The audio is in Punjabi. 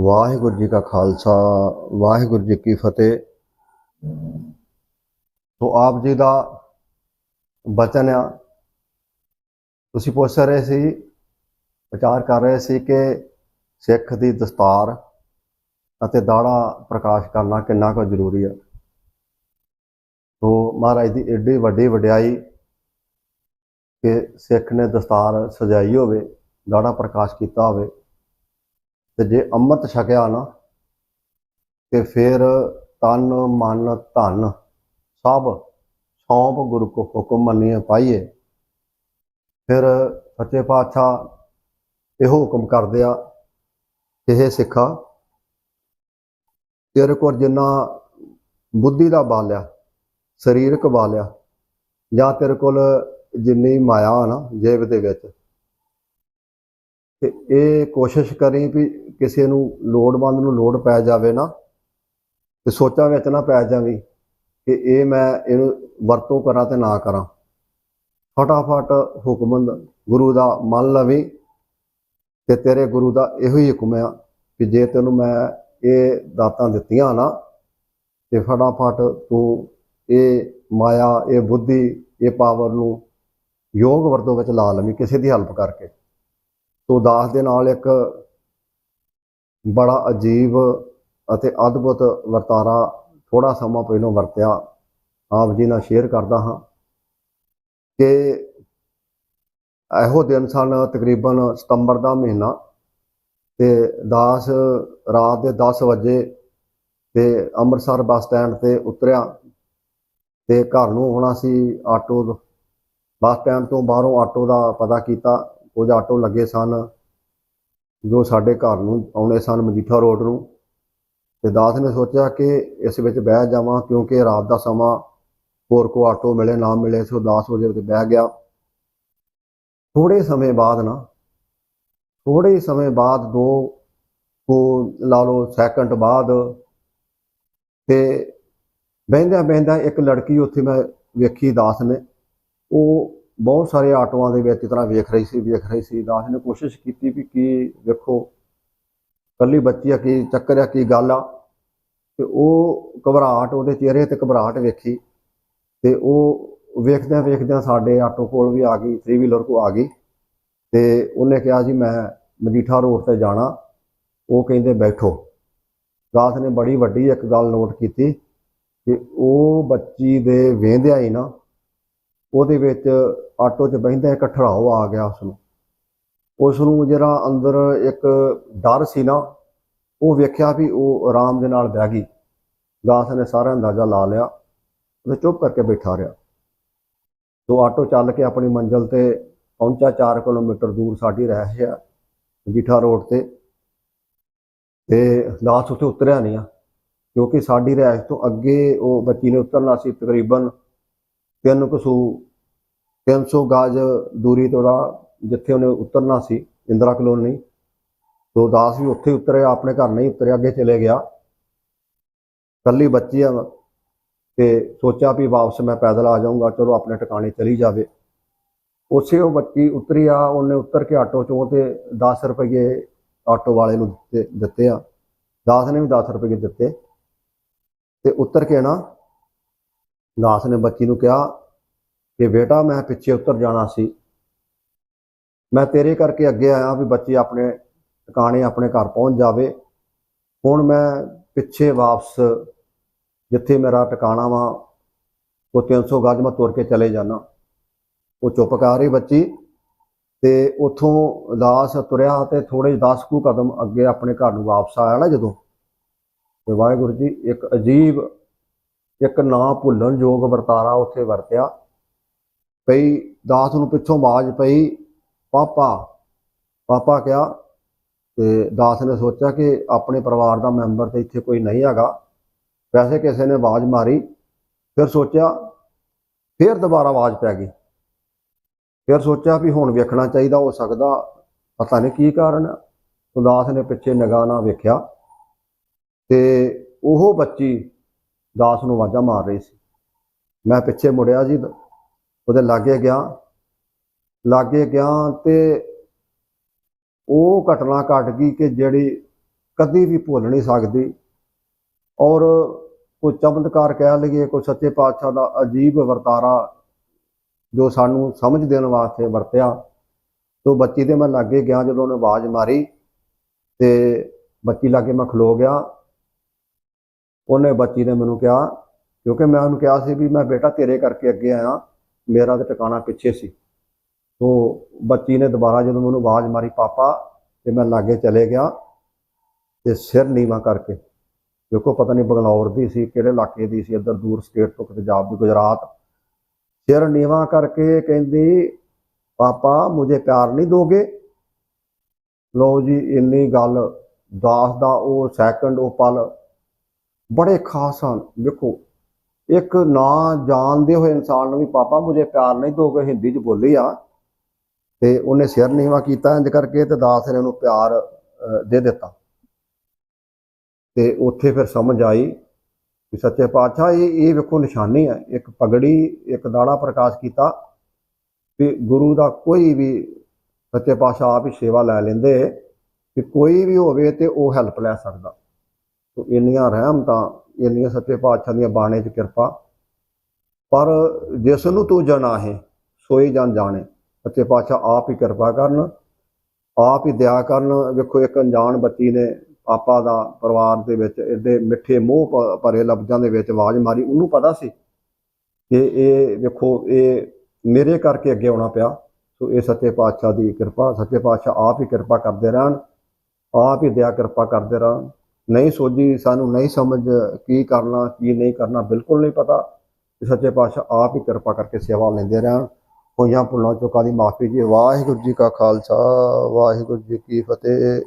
ਵਾਹਿਗੁਰੂ ਜੀ ਕਾ ਖਾਲਸਾ, ਵਾਹਿਗੁਰੂ ਜੀ ਕੀ ਫਤਿਹ। ਸੋ ਆਪ ਜੀ ਦਾ ਬਚਨ ਆ। ਤੁਸੀਂ ਪੁੱਛ ਰਹੇ ਸੀ, ਵਿਚਾਰ ਕਰ ਰਹੇ ਸੀ ਕਿ ਸਿੱਖ ਦੀ ਦਸਤਾਰ ਅਤੇ ਦਾੜਾ ਪ੍ਰਕਾਸ਼ ਕਰਨਾ ਕਿੰਨਾ ਕੁ ਜ਼ਰੂਰੀ ਆ। ਸੋ ਮਹਾਰਾਜ ਦੀ ਏਡੀ ਵੱਡੀ ਵਡਿਆਈ ਕਿ ਸਿੱਖ ਨੇ ਦਸਤਾਰ ਸਜਾਈ ਹੋਵੇ, ਦਾੜਾ ਪ੍ਰਕਾਸ਼ ਕੀਤਾ ਹੋਵੇ ਤੇ ਜੇ ਅੰਮ੍ਰਿਤ ਛਕਿਆ ਨਾ, ਤੇ ਫਿਰ ਤਨ, ਮਨ, ਧਨ ਸਭ ਸੌਂਪ ਗੁਰੂ ਕੋ ਹੁਕਮ ਮੰਨੀਏ, ਪਾਈਏ। ਫਿਰ ਸੱਚੇ ਪਾਤਸ਼ਾਹ ਇਹੋ ਹੁਕਮ ਕਰਦੇ ਆ ਇਹ ਸਿੱਖਾ, ਤੇਰੇ ਕੋਲ ਜਿੰਨਾ ਬੁੱਧੀ ਦਾ ਬਲ ਆ, ਸਰੀਰਕ ਬਲ ਆ, ਜਾਂ ਤੇਰੇ ਕੋਲ ਜਿੰਨੀ ਮਾਇਆ ਆ ਨਾ, ਜੇਬ ਦੇ ਵਿੱਚ ਤੇ ਇਹ ਕੋਸ਼ਿਸ਼ ਕਰੀ ਵੀ ਕਿਸੇ ਨੂੰ ਲੋੜਵੰਦ ਨੂੰ ਲੋੜ ਪੈ ਜਾਵੇ ਨਾ, ਤੇ ਸੋਚਾਂ ਵਿੱਚ ਨਾ ਪੈ ਜਾਵੀਂ ਕਿ ਇਹ ਮੈਂ ਇਹਨੂੰ ਵਰਤੋਂ ਕਰਾਂ ਤੇ ਨਾ ਕਰਾਂ। ਫਟਾਫਟ ਹੁਕਮ ਗੁਰੂ ਦਾ ਮੰਨ ਲਵੀ ਤੇ ਤੇਰੇ ਗੁਰੂ ਦਾ ਇਹੋ ਹੀ ਹੁਕਮ ਆ ਕਿ ਜੇ ਤੈਨੂੰ ਮੈਂ ਇਹ ਦਾਤਾਂ ਦਿੱਤੀਆਂ ਨਾ, ਤੇ ਫਟਾਫਟ ਤੂੰ ਇਹ ਮਾਇਆ, ਇਹ ਬੁੱਧੀ, ਇਹ ਪਾਵਰ ਨੂੰ ਯੋਗ ਵਰਤੋਂ ਵਿੱਚ ਲਾ ਲਵੀ, ਕਿਸੇ ਦੀ ਹੈਲਪ ਕਰਕੇ। ਤੋ ਦਾਸ ਦੇ ਨਾਲ ਇੱਕ ਬੜਾ ਅਜੀਬ ਅਤੇ ਅਦਭੁਤ ਵਰਤਾਰਾ ਥੋੜਾ ਸਮਾਂ ਪਹਿਲਾਂ ਵਰਤਿਆ, ਆਪ ਜੀ ਨਾਲ ਸ਼ੇਅਰ ਕਰਦਾ ਹਾਂ ਕਿ ਇਹੋ ਦਿਨ ਸਨ ਤਕਰੀਬਨ ਸਤੰਬਰ ਦਾ ਮਹੀਨਾ ਤੇ ਦਾਸ ਰਾਤ ਦੇ 10 ਵਜੇ ਤੇ ਅੰਮ੍ਰਿਤਸਰ ਬੱਸ ਸਟੈਂਡ ਤੇ ਉਤਰਿਆ ਤੇ ਘਰ ਨੂੰ ਆਉਣਾ ਸੀ ਆਟੋ ਬੱਸ ਸਟੈਂਡ ਤੋਂ ਬਾਹਰੋਂ ਆਟੋ ਦਾ ਪਤਾ ਕੀਤਾ ਕੁਝ ਆਟੋ ਲੱਗੇ ਸਨ, ਜੋ ਸਾਡੇ ਘਰ ਨੂੰ ਆਉਣੇ ਸਨ ਮਜੀਠਾ ਰੋਡ ਨੂੰ। ਤੇ ਦਾਸ ਨੇ ਸੋਚਿਆ ਕਿ ਇਸ ਵਿੱਚ ਬਹਿ ਜਾਵਾਂ, ਕਿਉਂਕਿ ਰਾਤ ਦਾ ਸਮਾਂ ਹੋਰ ਕੋ ਆਟੋ ਮਿਲੇ, ਨਾ ਮਿਲੇ, ਸੋ 10 ਵਜੇ ਤੇ ਬਹਿ ਗਿਆ। ਥੋੜੇ ਸਮੇਂ ਬਾਅਦ ਨਾ ਥੋੜੇ ਸਮੇਂ ਬਾਅਦ ਦੋ ਕੋ ਲਾ ਲਓ ਸੈਕਿੰਡ ਬਾਅਦ, ਤੇ ਬਹਿੰਦਿਆਂ ਬਹਿੰਦਿਆਂ ਇੱਕ ਲੜਕੀ ਉੱਥੇ ਮੈਂ ਵੇਖੀ ਦਾਸ ਨੇ, ਉਹ ਬਹੁਤ ਸਾਰੇ ਆਟੋਆਂ ਦੇ ਵਿੱਚ ਇਸ ਤਰ੍ਹਾਂ ਵੇਖ ਰਹੀ ਸੀ, ਵੇਖ ਰਹੀ ਸੀ ਦਾਸ ਨੇ ਕੋਸ਼ਿਸ਼ ਕੀਤੀ ਵੀ ਕੀ ਵੇਖੋ ਕੱਲੀ ਬੱਚੀ ਆ, ਕੀ ਚੱਕਰ ਆ, ਕੀ ਗੱਲ ਆ। ਤੇ ਉਹ ਘਬਰਾਹਟ, ਉਹਦੇ ਚਿਹਰੇ ਤੇ ਘਬਰਾਹਟ ਵੇਖੀ ਤੇ ਉਹ ਵੇਖਦਿਆਂ ਵੇਖਦਿਆਂ ਸਾਡੇ ਆਟੋ ਕੋਲ ਵੀ ਆ ਗਈ 3 ਵੀਲਰ ਕੋ ਆ ਗਈ ਤੇ ਉਹਨੇ ਕਿਹਾ ਜੀ, ਮੈਂ ਮਜੀਠਾ ਰੋਡ ਤੇ ਜਾਣਾ, ਉਹ ਕਹਿੰਦੇ ਬੈਠੋ। ਦਾਸ ਨੇ ਬੜੀ ਵੱਡੀ ਇੱਕ ਗੱਲ ਨੋਟ ਕੀਤੀ ਕਿ ਉਹ ਬੱਚੀ ਦੇ ਵੇਂਦਿਆਂ ਹੀ ਨਾ ਉਹਦੇ ਵਿੱਚ ਆਟੋ 'ਚ ਬਹਿੰਦਾ ਇੱਕ ਠੜਾਓ ਆ ਗਿਆ ਉਸ ਨੂੰ ਉਸ ਨੂੰ ਜਿਹੜਾ ਅੰਦਰ ਇੱਕ ਡਰ ਸੀ ਨਾ, ਉਹ ਵੇਖਿਆ ਵੀ ਉਹ ਆਰਾਮ ਦੇ ਨਾਲ ਬਹਿ ਗਈ। ਦਾਸ ਨੇ ਸਾਰਾ ਅੰਦਾਜ਼ਾ ਲਾ ਲਿਆ ਉਹ ਚੁੱਪ ਕਰਕੇ ਬੈਠਾ ਰਿਹਾ। ਤੋ ਆਟੋ ਚੱਲ ਕੇ ਆਪਣੀ ਮੰਜ਼ਿਲ ਤੇ ਪਹੁੰਚਾ 4 ਕਿਲੋਮੀਟਰ ਦੂਰ ਸਾਡੀ ਰਹਿਸ਼ ਹੈ ਜੀਠਾ ਰੋਡ ਤੇ। ਤੇ ਲਾਸ ਉੱਥੇ ਉਤਰਿਆ ਨਹੀਂ ਆ, ਕਿਉਂਕਿ ਸਾਡੀ ਰਹਿਸ਼ ਤੋਂ ਅੱਗੇ ਉਹ ਬੱਚੀ ਨੇ ਉਤਰਨਾ ਸੀ ਤਕਰੀਬਨ ਤਿੰਨ ਕਸੂ 300 ਗਜ ਦੂਰੀ ਤੋਂ ਉਹਦਾ ਜਿੱਥੇ ਉਹਨੇ ਉਤਰਨਾ ਸੀ, ਇੰਦਰਾ ਕਲੋਨੀ। ਤੋਂ ਦਾਸ ਵੀ ਉੱਥੇ ਉਤਰਿਆ, ਆਪਣੇ ਘਰ ਨਹੀਂ ਉਤਰਿਆ, ਅੱਗੇ ਚਲੇ ਗਿਆ। ਕੱਲੀ ਬੱਚੀ ਆ ਤੇ ਸੋਚਿਆ ਵੀ ਵਾਪਸ ਮੈਂ ਪੈਦਲ ਆ ਜਾਊਂਗਾ, ਚਲੋ ਆਪਣੇ ਟਿਕਾਣੇ ਚਲੀ ਜਾਵੇ। ਉਸੇ ਉਹ ਬੱਚੀ ਉਤਰੀ ਆ, ਉਹਨੇ ਉਤਰ ਕੇ ਆਟੋ ਚੋਂ ਤੇ 10 ਰੁਪਏ ਆਟੋ ਵਾਲੇ ਨੂੰ ਦਿੱਤੇ ਦਿੱਤੇ ਆ। ਦਾਸ ਨੇ ਵੀ 10 ਰੁਪਏ ਦਿੱਤੇ। ਤੇ ਉਤਰ ਕੇ ਨਾ ਦਾਸ ਨੇ ਬੱਚੀ ਨੂੰ ਕਿਹਾ ਕਿ ਬੇਟਾ, ਮੈਂ ਪਿੱਛੇ ਉਤਰ ਜਾਣਾ ਸੀ। ਮੈਂ ਤੇਰੇ ਕਰਕੇ ਅੱਗੇ ਆਇਆ ਵੀ ਬੱਚੀ ਆਪਣੇ ਟਿਕਾਣੇ ਆਪਣੇ ਘਰ ਪਹੁੰਚ ਜਾਵੇ। ਹੁਣ ਮੈਂ ਪਿੱਛੇ ਵਾਪਸ ਜਿੱਥੇ ਮੇਰਾ ਟਿਕਾਣਾ ਵਾ, ਉਹ 300 ਗਜ ਮੈਂ ਤੁਰ ਕੇ ਚਲੇ ਜਾਣਾ ਉਹ ਚੁੱਪ ਕਰ ਰਹੀ ਬੱਚੀ ਤੇ ਉਥੋਂ ਦਾਸ ਤੁਰਿਆ ਤੇ ਥੋੜੇ 10 ਕੁ ਕਦਮ ਅੱਗੇ ਆਪਣੇ ਘਰ ਨੂੰ ਵਾਪਸ ਆਇਆ ਨਾ ਜਦੋਂ। ਤੇ ਵਾਹਿਗੁਰੂ ਜੀ, ਇੱਕ ਅਜੀਬ ਇੱਕ ਨਾ ਭੁੱਲਣ ਯੋਗ ਵਰਤਾਰਾ ਉੱਥੇ ਵਰਤਿਆ। ਪਈ ਦਾਸ ਨੂੰ ਪਿੱਛੋਂ ਆਵਾਜ਼ ਪਈ, ਪਾਪਾ। ਪਾਪਾ ਕਿਹਾ ਤੇ ਦਾਸ ਨੇ ਸੋਚਿਆ ਕਿ ਆਪਣੇ ਪਰਿਵਾਰ ਦਾ ਮੈਂਬਰ ਤੇ ਇੱਥੇ ਕੋਈ ਨਹੀਂ ਹੈਗਾ। ਵੈਸੇ ਕਿਸੇ ਨੇ ਆਵਾਜ਼ ਮਾਰੀ, ਫਿਰ ਸੋਚਿਆ, ਫਿਰ ਦੁਬਾਰਾ ਆਵਾਜ਼ ਪੈ ਗਈ। ਫਿਰ ਸੋਚਿਆ ਵੀ ਹੁਣ ਵੇਖਣਾ ਚਾਹੀਦਾ, ਹੋ ਸਕਦਾ ਪਤਾ ਨਹੀਂ ਕੀ ਕਾਰਨ ਹੈ ਦਾਸ ਨੇ ਪਿੱਛੇ ਨਿਗਾਹ ਨਾਲ ਵੇਖਿਆ ਤੇ ਉਹ ਬੱਚੀ ਦਾਸ ਨੂੰ ਆਵਾਜ਼ਾਂ ਮਾਰ ਰਹੀ ਸੀ। ਮੈਂ ਪਿੱਛੇ ਮੁੜਿਆ ਜੀ, ਉਹਦੇ ਲਾਗੇ ਗਿਆ। ਲਾਗੇ ਗਿਆ ਤੇ ਉਹ ਘਟਨਾ ਘਟ ਗਈ ਕਿ ਜਿਹੜੀ ਕਦੀ ਵੀ ਭੁੱਲ ਨਹੀਂ ਸਕਦੀ। ਔਰ ਕੋਈ ਚਮਤਕਾਰ ਕਹਿ ਲਈਏ, ਕੋਈ ਸੱਚੇ ਪਾਤਸ਼ਾਹ ਦਾ ਅਜੀਬ ਵਰਤਾਰਾ ਜੋ ਸਾਨੂੰ ਸਮਝ ਦੇਣ ਵਾਸਤੇ ਵਰਤਿਆ, ਤੋ ਬੱਚੀ ਦੇ ਮੈਂ ਲਾਗੇ ਗਿਆ ਜਦੋਂ ਉਹਨੇ ਆਵਾਜ਼ ਮਾਰੀ ਤੇ ਬੱਚੀ ਲਾਗੇ ਮੈਂ ਖਲੋ ਗਿਆ। ਉਹਨੇ ਬੱਚੀ ਨੇ ਮੈਨੂੰ ਕਿਹਾ, ਕਿਉਂਕਿ ਮੈਂ ਉਹਨੂੰ ਕਿਹਾ ਸੀ ਵੀ ਮੈਂ ਬੇਟਾ ਤੇਰੇ ਕਰਕੇ ਅੱਗੇ ਆਇਆ, ਮੇਰਾ ਤਾਂ ਟਿਕਾਣਾ ਪਿੱਛੇ ਸੀ। ਤੋ ਬੱਚੀ ਨੇ ਦੁਬਾਰਾ ਜਦੋਂ ਮੈਨੂੰ ਆਵਾਜ਼ ਮਾਰੀ, ਪਾਪਾ, ਤੇ ਮੈਂ ਲਾਗੇ ਚਲੇ ਗਿਆ ਤੇ ਸਿਰ ਨੀਵਾ ਕਰਕੇ। ਦੇਖੋ, ਪਤਾ ਨਹੀਂ ਬਗਲੌਰ ਦੀ ਸੀ, ਕਿਹੜੇ ਇਲਾਕੇ ਦੀ ਸੀ, ਇੱਧਰ ਦੂਰ ਸਟੇਟ ਤੋਂ ਪੰਜਾਬ ਦੀ ਗੁਜਰਾਤ। ਸਿਰ ਨੀਵਾ ਕਰਕੇ ਕਹਿੰਦੀ, ਪਾਪਾ, ਮੁਝੇ ਪਿਆਰ ਨਹੀਂ ਦੋਗੇ? ਲੋ ਜੀ, ਇੰਨੀ ਗੱਲ, ਦਾਸ ਦਾ ਉਹ ਸੈਕਿੰਡ ਉਹ ਪਲ ਬੜੇ ਖਾਸ ਹਨ। ਵੇਖੋ, ਇੱਕ ਨਾ ਜਾਣਦੇ ਹੋਏ ਇਨਸਾਨ ਨੂੰ ਵੀ, ਪਾਪਾ, ਮੁਝੇ ਪਿਆਰ ਨਹੀਂ ਦੋਗੇ ਹਿੰਦੀ ਚ ਬੋਲੀ ਆ। ਤੇ ਉਹਨੇ ਸਿਰ ਨੀਵਾ ਕੀਤਾ ਇੰਜ ਕਰਕੇ ਤੇ ਦਾਸ ਨੇ ਉਹਨੂੰ ਪਿਆਰ ਦੇ ਦਿੱਤਾ। ਤੇ ਉੱਥੇ ਫਿਰ ਸਮਝ ਆਈ ਕਿ ਸੱਚੇ ਪਾਤਸ਼ਾਹ, ਇਹ ਇਹ ਵੇਖੋ ਨਿਸ਼ਾਨੀ ਹੈ। ਇੱਕ ਪਗੜੀ, ਇੱਕ ਦਾੜਾ ਪ੍ਰਕਾਸ਼ ਕੀਤਾ ਕਿ ਗੁਰੂ ਦਾ ਕੋਈ ਵੀ ਸੱਚੇ ਪਾਤਸ਼ਾਹ ਆਪ ਹੀ ਸੇਵਾ ਲੈ ਲੈਂਦੇ, ਕਿ ਕੋਈ ਵੀ ਹੋਵੇ ਤੇ ਉਹ ਹੈਲਪ ਲੈ ਸਕਦਾ। ਤੋ ਇੰਨੀਆਂ ਰਹਿਮਤਾਂ, ਇੰਨੀਆਂ ਸੱਚੇ ਪਾਤਸ਼ਾਹ ਦੀਆਂ ਬਾਣੇ 'ਚ ਕਿਰਪਾ। ਪਰ ਜਿਸ ਨੂੰ ਤੂੰ ਜਨਾਹੇ ਸੋਈ ਜਨ ਜਾਣੇ। ਸੱਚੇ ਪਾਤਸ਼ਾਹ ਆਪ ਹੀ ਕਿਰਪਾ ਕਰਨ, ਆਪ ਹੀ ਦਇਆ ਕਰਨ। ਵੇਖੋ, ਇੱਕ ਅਣਜਾਣ ਬੱਚੀ ਨੇ ਪਾਪਾ ਦਾ ਪਰਿਵਾਰ ਦੇ ਵਿੱਚ ਐਡੇ ਮਿੱਠੇ ਮੂੰਹ ਭ- ਭਰੇ ਲਫ਼ਜ਼ਾਂ ਦੇ ਵਿੱਚ ਆਵਾਜ਼ ਮਾਰੀ। ਉਹਨੂੰ ਪਤਾ ਸੀ ਕਿ ਇਹ ਵੇਖੋ, ਇਹ ਮੇਰੇ ਕਰਕੇ ਅੱਗੇ ਆਉਣਾ ਪਿਆ। ਸੋ ਇਹ ਸੱਚੇ ਪਾਤਸ਼ਾਹ ਦੀ ਕਿਰਪਾ। ਸੱਚੇ ਪਾਤਸ਼ਾਹ ਆਪ ਹੀ ਕਿਰਪਾ ਕਰਦੇ ਰਹਿਣ, ਆਪ ਹੀ ਦਇਆ ਕਿਰਪਾ ਕਰਦੇ ਰਹਿਣ। ਨਹੀਂ ਸੋਝੀ, ਸਾਨੂੰ ਨਹੀਂ ਸਮਝ ਕੀ ਕਰਨਾ, ਕੀ ਨਹੀਂ ਕਰਨਾ, ਬਿਲਕੁਲ ਨਹੀਂ ਪਤਾ। ਸੱਚੇ ਪਾਤਸ਼ਾਹ ਆਪ ਹੀ ਕਿਰਪਾ ਕਰਕੇ ਸੇਵਾ ਲੈਂਦੇ ਰਹਿਣ। ਹੋਈਆਂ ਭੁੱਲਾਂ ਚੁੱਕਾਂ ਦੀ ਮਾਫੀ ਜੀ? ਵਾਹਿਗੁਰੂ ਜੀ ਕਾ ਖਾਲਸਾ, ਵਾਹਿਗੁਰੂ ਜੀ ਕੀ ਫਤਿਹ।